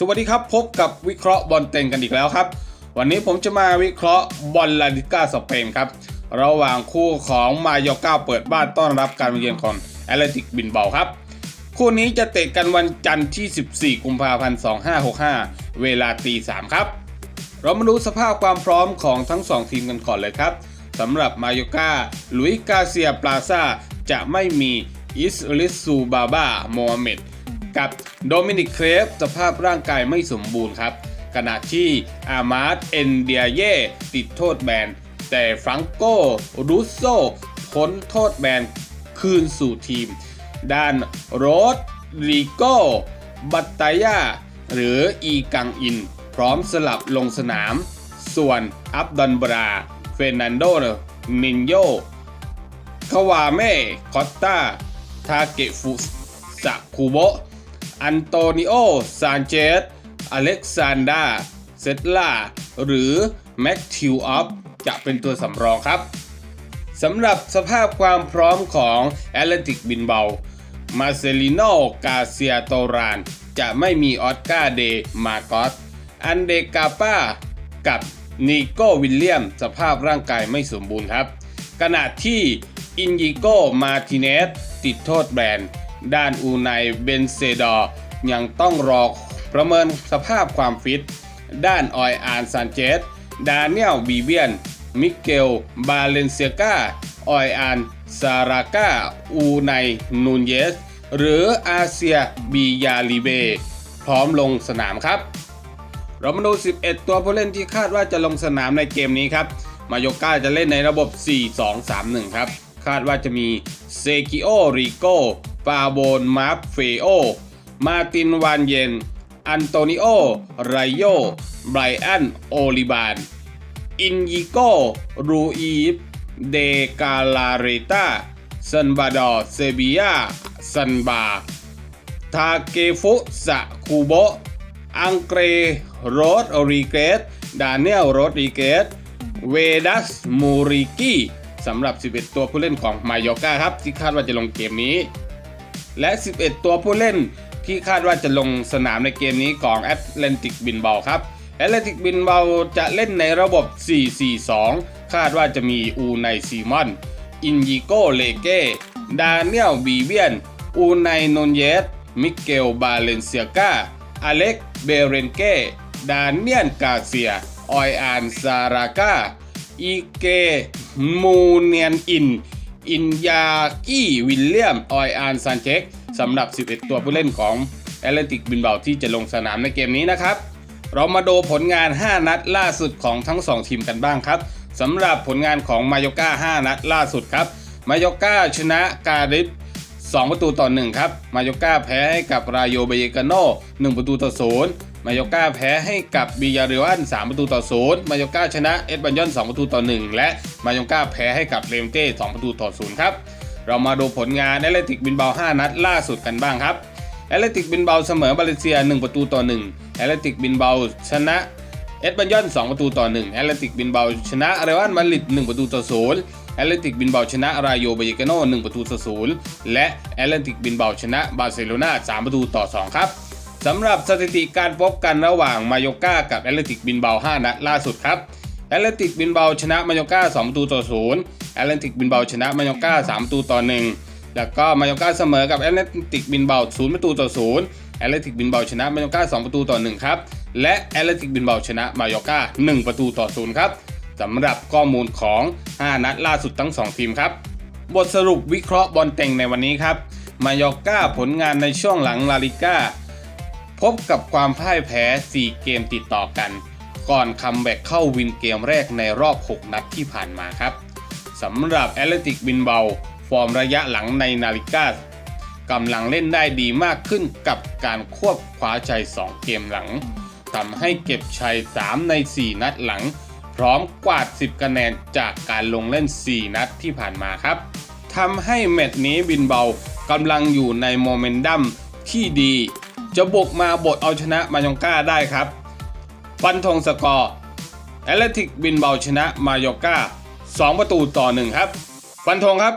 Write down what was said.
สวัสดีครับ พบกับวิเคราะห์บอลเต็งกันอีกแล้วครับ วันนี้ผมจะมาวิเคราะห์บอลลาลิก้าสเปนครับระหว่างคู่ของมาโยก้าเปิดบ้านต้อนรับการมาเยือนของแอตเลติกบินเบาครับ คู่นี้จะเตะกันวันจันทร์ที่ 14 กุมภาพันธ์ 2565 เวลาตี3ครับ เรามาดูสภาพความพร้อมของทั้ง 2 ทีมกันก่อนเลยครับสำหรับมาโยก้าลุยกาเซียปลาซาจะไม่มีอิสลิสซูบาบาโมฮัมเหม็ด กับโดมินิกเครฟสภาพร่างกายไม่สมบูรณ์ครับ ขณะที่อามาร์ตเอนเดียเย่ติดโทษแบน แต่ฟรังโกรูโซพ้นโทษแบนคืนสู่ทีม ด้านโรดริโกบัตตายาหรืออีกังอิน พร้อมสลับลงสนาม ส่วนอับดอนบราเฟรนันโดนินโยคาวาเม่คอตตาทาเกฟุสะคูโบ อันโตนิโอ ซานเชสอเล็กซานดา เซตลาหรือแม็กทิวออฟจะเป็นตัวสำรองครับสำหรับสภาพความพร้อมของแอตเลติกบินเบา มาเซลิโนกาเซียโตราน จะไม่มีออสการ์เดมาโกสอันเดกาป้า กับนิโกวิลเลียม สภาพร่างกายไม่สมบูรณ์ครับ ขณะที่อินยิโกมาติเนสติดโทษแบน ด้านอูไนเบนเซดอร์ยังต้องรอประเมินสภาพความฟิต ด้านออยอานซานเจส ดาเนียลบีเบียน มิเกล บาเลนเซียกาออยอานซาราก้า อูไนนูนเยส หรืออาเซียบียาลีเบ พร้อมลงสนามครับ เรามาดู 11 ตัวผู้เล่นที่คาดว่าจะลงสนามในเกมนี้ครับ มาโยก้าจะเล่นในระบบ 4-2-3-1 ครับ คาดว่าจะมีเซกิโอริโก ปาโบนมาร์ฟเฟโอ มาตินวานเยน อันโตนิโอ ไรโย ไบรอัน โอลิบาน อินยิโก รูอีฟ เดกาลาเรตาซันบาดอเซบียาซันบา ทาเกฟุสะคูโบ อังเกรโรดริเกส ดาเนียลโรดริเกส เวดัสมูริกิสำหรับ 11 ตัวผู้เล่นของมายอกาครับ ที่คาดว่าจะลงเกมนี้ และ 11 ตัวผู้เล่น ที่คาดว่าจะลงสนามในเกมนี้ของแอตแลนติกบินเบาครับแอตแลนติกบินเบาจะเล่นในระบบ 4-4-2 คาดว่าจะมีอูไนซีมอน อินยิโกเลเก้ ดาเนียลบีเบียน อูไนนนเยส มิเกลบาเลนเซียกาอเล็กเบเรนเก้ ดาเนียนกาเซีย ออยอานซาราก้าอีเก มูเนียนอิน อินยากี้วิลเลียม ออยอานซานเชกสำหรับ 11 ตัวผู้เล่นของแอตเลนติกบินเบาที่จะลงสนามในเกมนี้นะครับ เรามาดูผลงาน 5 นัดล่าสุดของทั้ง 2 ทีมกันบ้างครับสำหรับผลงานของมายก้า 5 นัดล่าสุดครับมายก้าชนะกาดิฟ2 ประตูต่อ 1 ครับ มายก้าแพ้ให้กับรายโยเบเยกาโน1ประตูต่อ 0 มาโยก้าแพ้ให้กับบิยาเรอัน3ประตูต่อ0มาโยก้าชนะเอ็ดบันยอน2ประตูต่อ 1 และมาโยก้าแพ้ให้กับเรมเต้2ประตูต่อ0ครับ เรามาดูผลงานแอตเลติกบินเบา 5 นัดล่าสุดกันบ้างครับแอตเลติกบินเบาเสมอบาเลเซีย 1 ประตูต่อ1แอตเลติกบินเบาชนะเอ็ดบันยอน2ประตูต่อ1แอตเลติกบินเบาชนะเรอันมาดริด1ประตูต่อ0แอตเลติกบินเบาชนะรายโยเบเยกาโน1ประตูต่อ0และแอตเลติกบินเบาชนะบาร์เซโลนา3ประตูต่อ2ครับ สำหรับสถิติการพบกันระหว่างมาโยก้ากับแอตเลติกบินเบา 5 นัดล่าสุดครับแอตเลติกบินเบาชนะมาโยก้า2ประตูต่อ0แอตเลติกบินเบาชนะมาโยก้า3ประตูต่อ1แล้วก็มาโยก้าเสมอกับแอตเลติกบินเบา0ประตูต่อ0แอตเลติกบินเบาชนะมาโยก้า2ประตูต่อ1ครับและแอตเลติกบินเบาชนะมาโยก้า1ประตูต่อ0ครับสำหรับข้อมูลของ 5 นัดล่าสุดทั้ง 2 ทีมครับ บทสรุปวิเคราะห์บอลเต็งในวันนี้ครับ มายอก้าผลงานในช่วงหลังลาลิก้า พบกับความพ่ายแพ้ 4 เกมติดต่อกัน ก่อนคัมแบ็กเข้าวินเกมแรกในรอบ 6 นัดที่ผ่านมาครับสำหรับแอตเลติกบินเบา ฟอร์มระยะหลังในนาลิก้ากำลังเล่นได้ดีมากขึ้นกับการควบคว้าชัย 2 เกมหลังทำให้เก็บชัย 3 ใน 4 นัดหลัง พร้อมกวาด 10 คะแนนจากการลงเล่น 4 นัดที่ผ่านมาครับทำให้แมตช์นี้บินเบากำลังอยู่ในโมเมนตัมที่ดี จะบุกมาบทเอาชนะมายองก้าได้ครับฟันธงสกอร์แอตเลติกบินเบาชนะมายอก้า 2 ประตูต่อ 1 ครับ ฟันธงครับ